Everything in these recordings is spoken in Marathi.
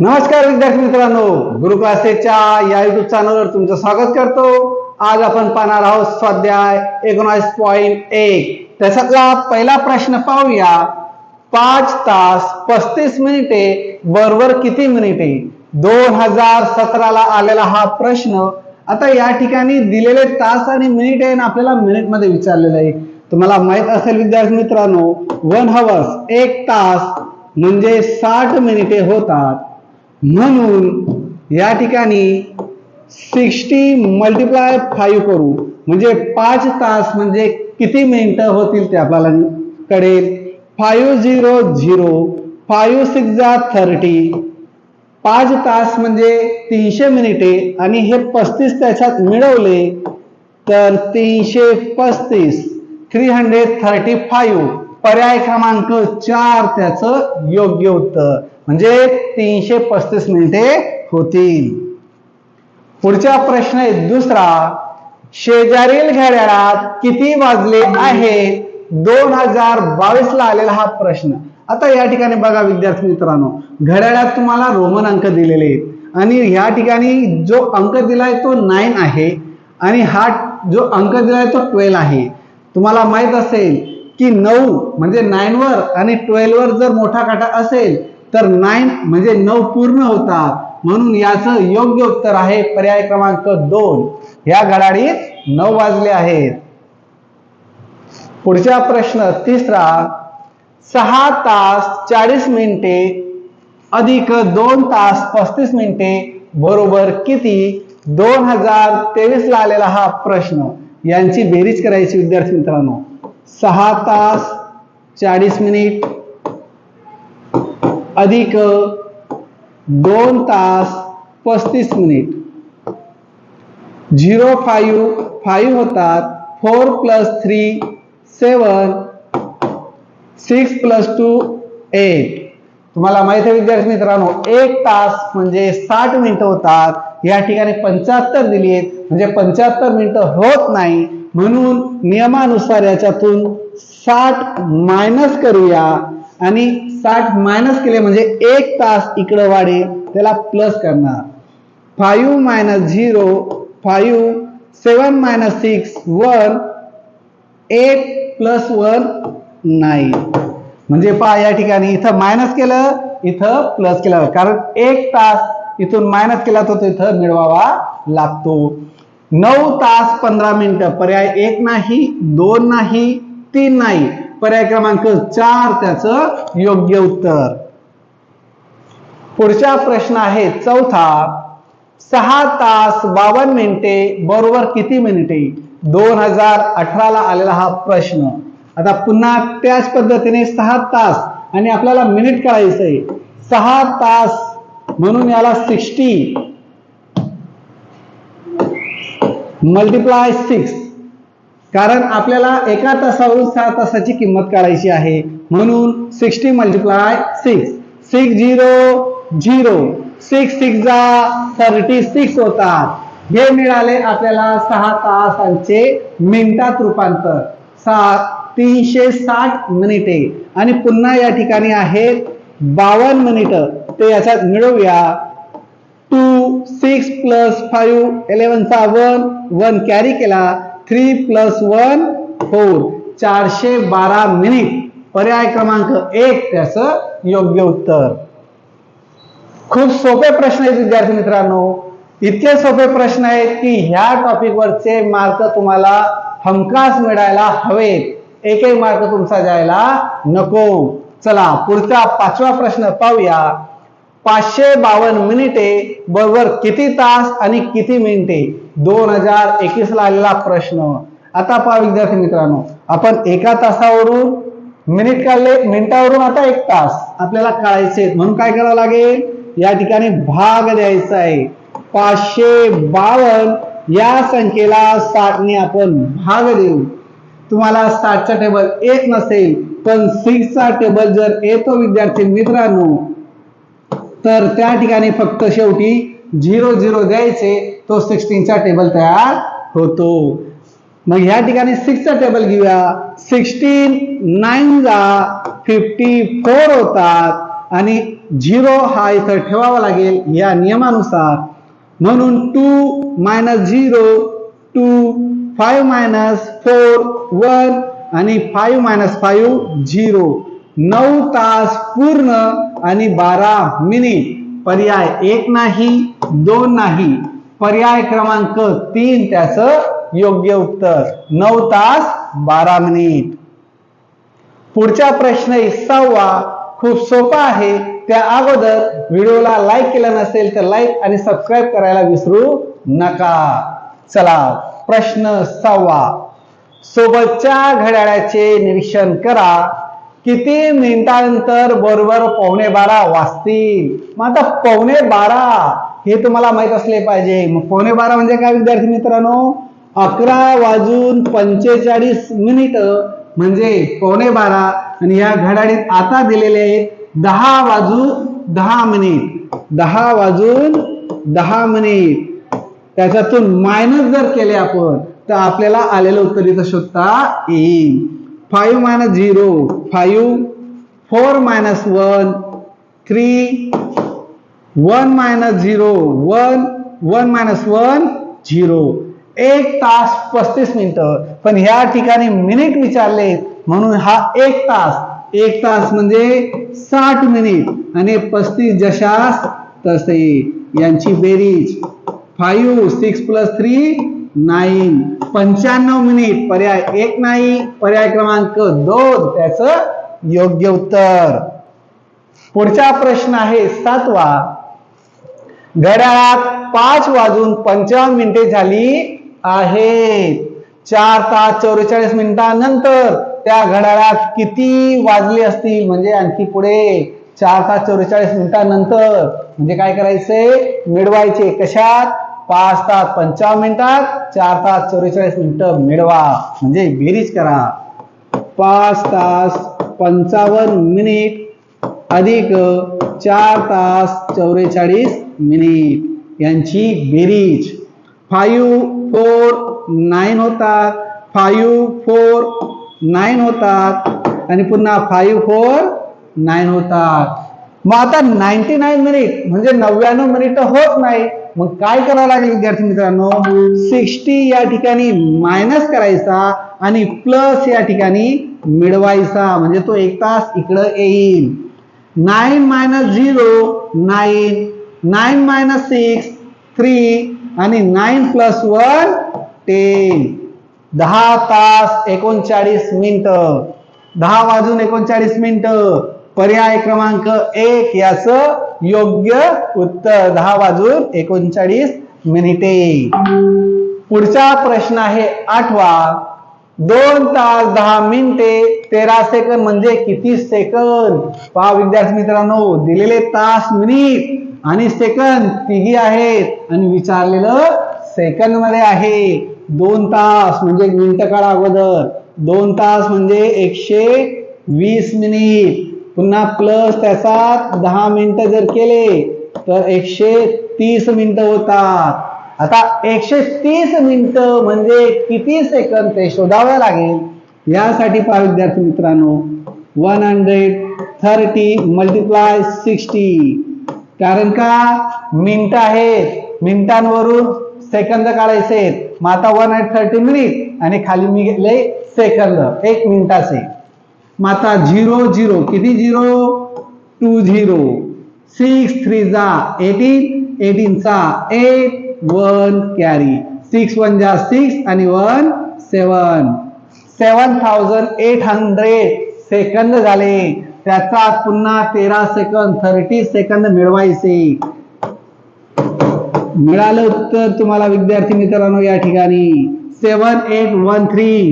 नमस्कार विद्यार्थी मित्रांनो गुरु क्लासेसच्या या युट्यूब चॅनलवर तुमचं स्वागत करतो. आज आपण पाहणार आहोत स्वाध्याय एकोणास पॉईंट एक. त्याच्यातला पहिला प्रश्न पाहूया. पाच तास पस्तीस मिनिटे बरोबर किती मिनिटे? दोन हजार सतराला आलेला हा प्रश्न आता या ठिकाणी दिलेले तास आणि मिनिट आहे आपल्याला मिनिटमध्ये विचारलेलं आहे. तुम्हाला माहीत असेल विद्यार्थी मित्रांनो वन हवर्स एक तास म्हणजे साठ मिनिटे होतात. म्हणून या ठिकाणी सिक्स्टी मल्टिप्लाय फाईव्ह करू. म्हणजे पाच तास म्हणजे किती मिनिटं होतील ते आपल्याला कळेल. Five zero zero five six जा थर्टी. पाच तास म्हणजे तीनशे मिनिटे आणि हे पस्तीस त्याच्यात मिळवले तर तीनशे पस्तीस थ्री हंड्रेड थर्टी फाईव्ह. पर्याय क्रमांक चार त्याचं योग्य उत्तर. म्हणजे तीनशे पस्तीस मिनिटे होतील. पुढचा प्रश्न आहे दुसरा शेजारील घड्याळात किती वाजले आहे? दोन हजार बावीस ला आलेला हा प्रश्न. आता या ठिकाणी बघा विद्यार्थी मित्रांनो घड्याळात तुम्हाला रोमन अंक दिलेले आहेत. आणि ह्या ठिकाणी जो अंक दिलाय तो नाईन आहे. आणि हा जो अंक दिलाय तो ट्वेल्व आहे. तुम्हाला माहीत असेल की नऊ म्हणजे नाईन वर आणि ट्वेल्व वर जर मोठा काटा असेल तर नाईन म्हणजे नऊ पूर्ण होतात. म्हणून याचं योग्य उत्तर आहे पर्याय क्रमांक दोन. या घड्याळीत नऊ वाजले आहेत. पुढचा प्रश्न तिसरा सहा तास चाळीस मिनिटे अधिक दोन तास पस्तीस मिनिटे बरोबर किती? दोन हजार तेवीस ला आलेला हा प्रश्न. यांची बेरीज करायची विद्यार्थी मित्रांनो. सहा तास चाळीस मिनिट अधिक दोन तास पस्तीस मिनिट. झिरो फाईव्ह फाईव्ह होतात four plus three seven six plus two eight. तुम्हाला माहिती आहे विद्यार्थी मित्रांनो एक तास म्हणजे साठ मिनिटं होतात. या ठिकाणी पंच्याहत्तर दिली आहेत. म्हणजे पंच्याहत्तर मिनिटं होत नाही. म्हणून नियमानुसार याच्यातून साठ मायनस करूया. आणि साठ मायनस केले म्हणजे एक तास इकडं वाढे त्याला प्लस करणार. Five minus zero five seven minus six one eight plus one nine म्हणजे पहा या ठिकाणी इथं मायनस केलं इथं प्लस केलं. कारण एक तास इथून मायनस केला तर तो इथं मिळवावा लागतो. नऊ तास पंधरा मिनिटं. पर्याय एक नाही दोन नाही तीन नाही. पर्याय क्रमांक चार त्याचं योग्य उत्तर. पुढचा प्रश्न आहे चौथा. सहा तास बावन्न मिनिटे बरोबर किती मिनिटे? दोन हजार अठराला आलेला हा प्रश्न. आता पुन्हा त्याच पद्धतीने सहा तास आणि आपल्याला मिनिट काढायचं आहे सहा तास म्हणून याला सिक्स्टी मल्टिप्लाय सिक्स कारण आपल्याला एका तासावरून सहा तासाची किंमत काढायची आहे. म्हणून sixty multiply six six zero zero six six जा थर्टी सिक्स होतात. हे मिळाले आपल्याला सहा तासांचे मिनिटात रूपांतर. सात तीनशे साठ मिनिटे. आणि पुन्हा या ठिकाणी आहेत बावन्न मिनिटं. ते याच्यात मिळवूया. टू सिक्स प्लस फाईव्ह इलेव्हनचा वन वन कॅरी केला. थ्री प्लस वन फोर चारशे बारा मिनिट पर्याय क्रमांक एक त्याचं योग्य उत्तर. खूप सोपे प्रश्न आहेत विद्यार्थी मित्रांनो. इतके सोपे प्रश्न आहेत की ह्या टॉपिक वरचे मार्क तुम्हाला हमखास मिळायला हवेत. एकही मार्क तुमचा जायला नको. चला पुढचा पाचवा प्रश्न पाहूया. पाचशे बावन्न मिनिटे बरोबर किती तास आणि किती मिनिटे? दोन हजार एकवीस ला आलेला प्रश्न. आता पहा विद्यार्थी मित्रांनो आपण एका तासावरून मिनिट काढले मिनिटावरून आता एक तास. आपल्याला काढायचे म्हणून काय करावं लागेल? या ठिकाणी भाग द्यायचा आहे. पाचशे बावन्न या संख्येला साठने आपण भाग देऊ. तुम्हाला साठचा टेबल एक नसेल पण सिक्सचा टेबल जर येतो विद्यार्थी मित्रांनो तर त्या ठिकाणी फक्त शेवटी झिरो झिरो द्यायचे तो सिक्स्टीनचा टेबल तयार होतो. मग ह्या ठिकाणी सिक्सचा टेबल घेऊया. सिक्स्टीन नाईन जा फिफ्टी फोर होतात आणि झिरो हा इथं ठेवावा लागेल या नियमानुसार. म्हणून two minus zero two five minus four one आणि फाईव्ह मायनस फाईव्ह झिरो नऊ तास पूर्ण आणि बारा मिनिट. पर्याय एक नाही दोन नाही. पर्याय क्रमांक तीन त्याचं योग्य उत्तर. नऊ तास बारा मिनिट. पुढचा प्रश्न आहे खूप सोपा आहे. त्या अगोदर व्हिडिओला लाईक केला नसेल तर लाईक आणि सबस्क्राईब करायला विसरू नका. चला प्रश्न सहावा. सोबतच्या घड्याळाचे निरीक्षण करा. किती मिनिटानंतर बरोबर पावणे बारा वाजतील? मग आता पावणे बारा हे तुम्हाला माहीत असले पाहिजे. मग पावणे बारा म्हणजे काय विद्यार्थी मित्रांनो? अकरा वाजून पंचेचाळीस मिनिट. म्हणजे पावणे बारा आणि या घड्याळीत आता दिलेले आहेत दहा वाजून दहा मिनिट. दहा वाजून दहा मिनिट. त्याच्यातून मायनस जर केले आपण तर आपल्याला आलेलं उत्तर इथं शोधता येईल. Five minus zero five four minus one three one minus zero one one minus one zero एक तास पस्तीस मिनिटं. पण ह्या ठिकाणी मिनिट विचारले म्हणून हा एक तास. एक तास म्हणजे साठ मिनिट. आणि पस्तीस जशास तसे. यांची बेरीज. Five six plus three nine पंच्याण्णव मिनिट. पर्याय एक नाही. पर्याय क्रमांक दोन. त्याच योग्य उत्तर. पुढचा प्रश्न आहे सातवा. घड्याळात पाच वाजून पंचावन्न मिनिटे झाली आहेत. चार तास चौवेचाळीस मिनिटांनंतर त्या घड्याळात किती वाजले असतील? म्हणजे आणखी पुढे चार तास चौवेचाळीस मिनिटांनंतर. म्हणजे काय करायचंय? मिळवायचे. कशात? पाच तास पंचावन्न मिनिटात चार तास चौवेचाळीस मिनिटं मिळवा. म्हणजे बेरीज करा. पाच तास पंचावन्न मिनिट अधिक चार तास चौवेचाळीस मिनिट. यांची बेरीज. फाईव्ह फोर नाईन होतात. फाईव्ह फोर नाईन होतात. आणि पुन्हा फाईव्ह फोर नाईन होतात. मग आता नाईन्टी नाईन मिनिट म्हणजे नव्याण्णव मिनिट होत नाही मग काय करावं लागेल विद्यार्थी मित्रांनो? सिक्स्टी या ठिकाणी मायनस करायचा आणि प्लस या ठिकाणी मिळवायचा. म्हणजे तो एक तास इकडं येईल. Nine minus zero nine nine minus six three आणि नाईन प्लस वन टेन दहा तास एकोणचाळीस मिनिट. दहा वाजून एकोणचाळीस मिनिटं. पर्याय क्रमांक एक याच योग्य उत्तर. दहा वाजून एकोणचाळीस मिनिटे. पुढचा प्रश्न आहे आठवा. दोन तास दहा मिनिटे तेरा सेकंद म्हणजे किती सेकंद? पहा विद्यार्थी मित्रांनो दिलेले तास मिनिट आणि सेकंद तिघी आहेत आणि विचारलेलं सेकंदमध्ये आहे. दोन तास म्हणजे मिनिट काढा अगोदर. दोन तास म्हणजे एकशे वीस मिनिट. पुन्हा प्लस त्याचा दहा मिनिटं जर केले तर एकशे तीस मिनिटं होतात. आता एकशे तीस मिनिटं म्हणजे किती सेकंद ते शोधावं लागेल? यासाठी पहा विद्यार्थी मित्रांनो one hundred thirty multiply sixty कारण का? मिनिटं आहेत. मिनिटांवरून सेकंद काढायचे आहेत. मग आता वन हंड्रेड थर्टी मिनिट आणि खाली मी घेतले सेकंद एक मिनिटाचे. मग आता झिरो झिरो किती zero? Two zero. Six three जा एटीन एटीन चा eight one carry six one जा सिक्स आणि one seven seven thousand eight hundred second झाले. त्याचा पुन्हा तेरा सेकंद थर्टी सेकंद मिळवायचे. मिळालं उत्तर तुम्हाला विद्यार्थी मित्रांनो या ठिकाणी. सेवन एट वन थ्री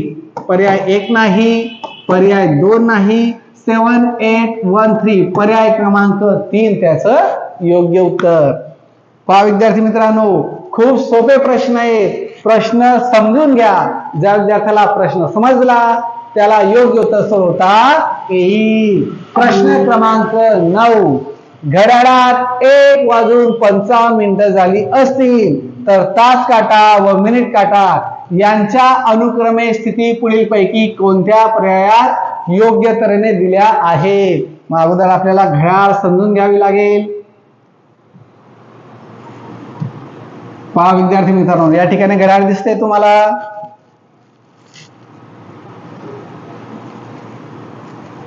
पर्याय एक नाही. पर्याय दोन नाही सेवन एट वन थ्री पर्याय क्रमांक तीन त्याचं योग्य उत्तर. पहा विद्यार्थी मित्रांनो खूप सोपे प्रश्न आहेत. प्रश्न समजून घ्या. ज्या विद्यार्थ्याला प्रश्न समजला त्याला योग्य उत्तर सोडवता येईल. प्रश्न क्रमांक नऊ. घड्याळात एक वाजून पंचावन्न मिनिटं झाली असतील तर तास काटा व मिनिट काटा यांच्या अनुक्रमे स्थिती पुढील पैकी कोणत्या पर्यायात योग्य तऱ्हेने दिल्या आहेत? मग अगोदर आपल्याला घड्याळ समजून घ्यावी लागेल. पहा विद्यार्थी मित्रांनो या ठिकाणी घड्याळ दिसते तुम्हाला.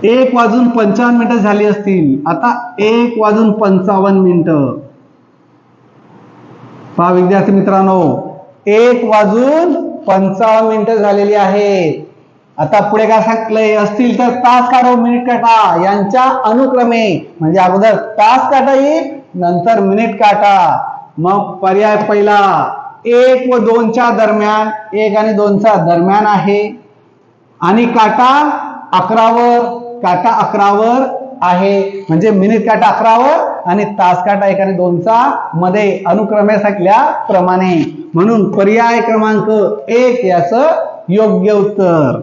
एक वाजून पंचावन्न मिनिटं झाली असतील. आता एक वाजून पंचावन्न मिनिटं. पहा विद्यार्थी मित्रांनो एक वाजून पंचावन्न मिनिटं झालेली आहेत. आता पुढे काय सांगितलंय? असतील तर तास काढो मिनिट काटा यांच्या अनुक्रमे म्हणजे अगोदर तास काटा येईल नंतर मिनिट काटा मग पर्याय पहिला एक व दोनच्या दरम्यान एक आणि दोनच्या दरम्यान आहे. आणि काटा अकरावर काटा अकरावर आहे. म्हणजे मिनिट काटा अकरावर आणि तास काटा एक आणि दोनचा मध्ये अनुक्रमे प्रमाणे. म्हणून पर्याय क्रमांक एक याच योग्य उत्तर.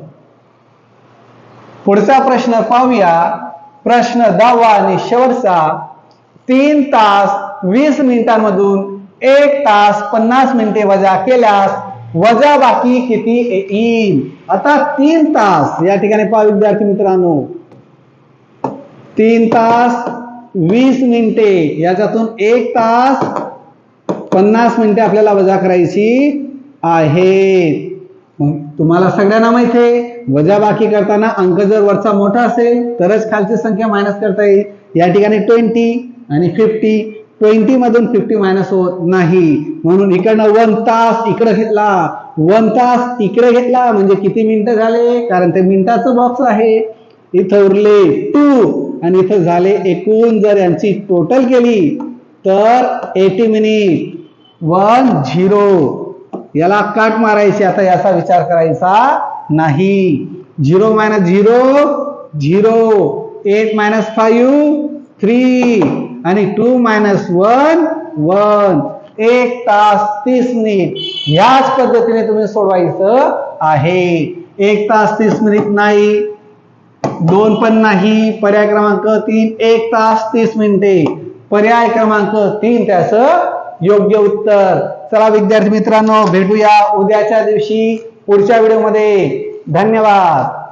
पुढचा प्रश्न पाहूया. प्रश्न दहावा आणि शेवटचा. तीन तास वीस मिनिटांमधून एक तास पन्नास मिनिटे वजा केल्यास वजा बाकी किती येईल? आता तीन तास. या ठिकाणी पहा विद्यार्थी मित्रांनो. तीन तास वीस मिनिटे याच्यातून एक तास पन्नास मिनिटे आपल्याला वजा करायची आहेत मग तुम्हाला सगळ्यांना माहिती आहे वजाबाकी करताना अंक जर वरचा मोठा असेल तरच खालची संख्या मायनस करता येईल. या ठिकाणी ट्वेंटी आणि फिफ्टी ट्वेंटी मधून फिफ्टी मायनस होत नाही. म्हणून इकडनं वन तास इकडे घेतला. वन तास इकडे घेतला म्हणजे किती मिनिटं झाले? कारण ते मिनिटाचं बॉक्स आहे. इथं उरले टू आणि इथं झाले एकूण जर यांची टोटल केली तर एटी मिनिट वन झिरो याला काट मारायची आता याचा विचार करायचा नाही. Zero minus zero zero eight minus five three आणि टू मायनस वन वन एक तास तीस मिनिट ह्याच पद्धतीने तुम्ही सोडवायचं आहे. एक तास तीस मिनिट नाही. दोन पण नाही पर्याय क्रमांक तीन एक तास तीस मिनिटे. पर्याय क्रमांक तीन त्याचं योग्य उत्तर. चला विद्यार्थी मित्रांनो भेटूया उद्याच्या दिवशी पुढच्या व्हिडिओमध्ये. धन्यवाद.